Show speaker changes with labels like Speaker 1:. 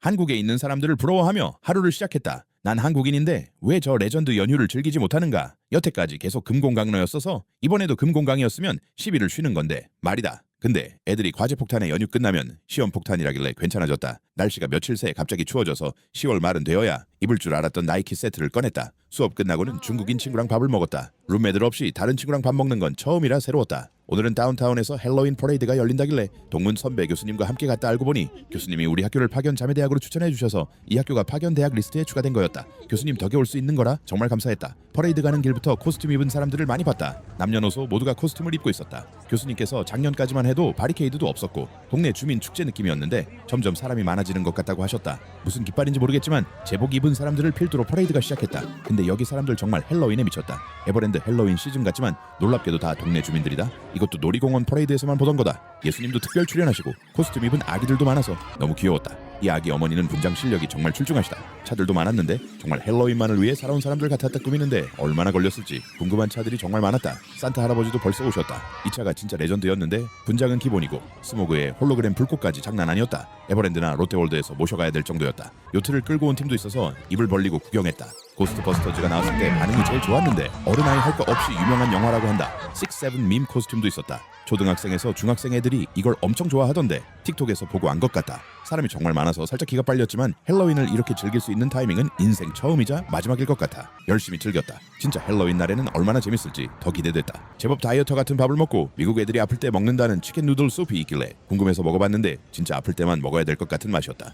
Speaker 1: 한국에 있는 사람들을 부러워하며 하루를 시작했다. 난 한국인인데 왜 저 레전드 연휴를 즐기지 못하는가? 여태까지 계속 금공강로였어서 이번에도 금공강이었으면 10일을 쉬는 건데 말이다. 근데 애들이 과제 폭탄의 연휴 끝나면 시험 폭탄이라길래 괜찮아졌다. 날씨가 며칠 새 갑자기 추워져서 10월 말은 되어야 입을 줄 알았던 나이키 세트를 꺼냈다. 수업 끝나고는 중국인 친구랑 밥을 먹었다. 룸메들 없이 다른 친구랑 밥 먹는 건 처음이라 새로웠다. 오늘은 다운타운에서 헬로윈 퍼레이드가 열린다길래 동문 선배 교수님과 함께 갔다 알고 보니 교수님이 우리 학교를 파견 자매대학으로 추천해 주셔서 이 학교가 파견 대학 리스트에 추가된 거였다. 교수님 덕에 올 수 있는 거라 정말 감사했다. 퍼레이드 가는 길부터 코스튬 입은 사람들을 많이 봤다. 남녀노소 모두가 코스튬을 입고 있었다. 교수님께서 작년까지만 해도 바리케이드도 없었고 동네 주민 축제 느낌이었는데 점점 사람이 많아지는 것 같다고 하셨다. 무슨 깃발인지 모르겠지만 제복 입은 사람들을 필두로 퍼레이드가 시작했다. 근데 여기 사람들 정말 헬로윈에 미쳤다. 에버랜드 헬로윈 시즌 같지만 놀랍게도 다 동네 주민들이다. 이것도 놀이공원 퍼레이드에서만 보던 거다. 예수님도 특별 출연하시고 코스튬 입은 아기들도 많아서 너무 귀여웠다. 이 아기 어머니는 분장 실력이 정말 출중하시다. 차들도 많았는데 정말 헬로윈만을 위해 살아온 사람들 같았다 꾸미는데 얼마나 걸렸을지 궁금한 차들이 정말 많았다. 산타 할아버지도 벌써 오셨다. 이 차가 진짜 레전드였는데 분장은 기본이고 스모그에 홀로그램 불꽃까지 장난 아니었다. 에버랜드나 롯데월드에서 모셔가야 될 정도였다. 요트를 끌고 온 팀도 있어서 입을 벌리고 구경했다. 고스트버스터즈가 나왔을 때 반응이 제일 좋았는데 어른아이 할 거 없이 유명한 영화라고 한다. 6, 7 밈 코스튬도 있었다. 초등학생에서 중학생 애들이 이걸 엄청 좋아하던데 틱톡에서 보고 안 것 같다. 사람이 정말 많아서 살짝 기가 빨렸지만 헬로윈을 이렇게 즐길 수 있는 타이밍은 인생 처음이자 마지막일 것 같아. 열심히 즐겼다. 진짜 헬로윈 날에는 얼마나 재밌을지 더 기대됐다. 제법 다이어터 같은 밥을 먹고 미국 애들이 아플 때 먹는다는 치킨 누들 수프이 있길래 궁금해서 먹어봤는데 진짜 아플 때만 먹어야 될 것 같은 맛이었다.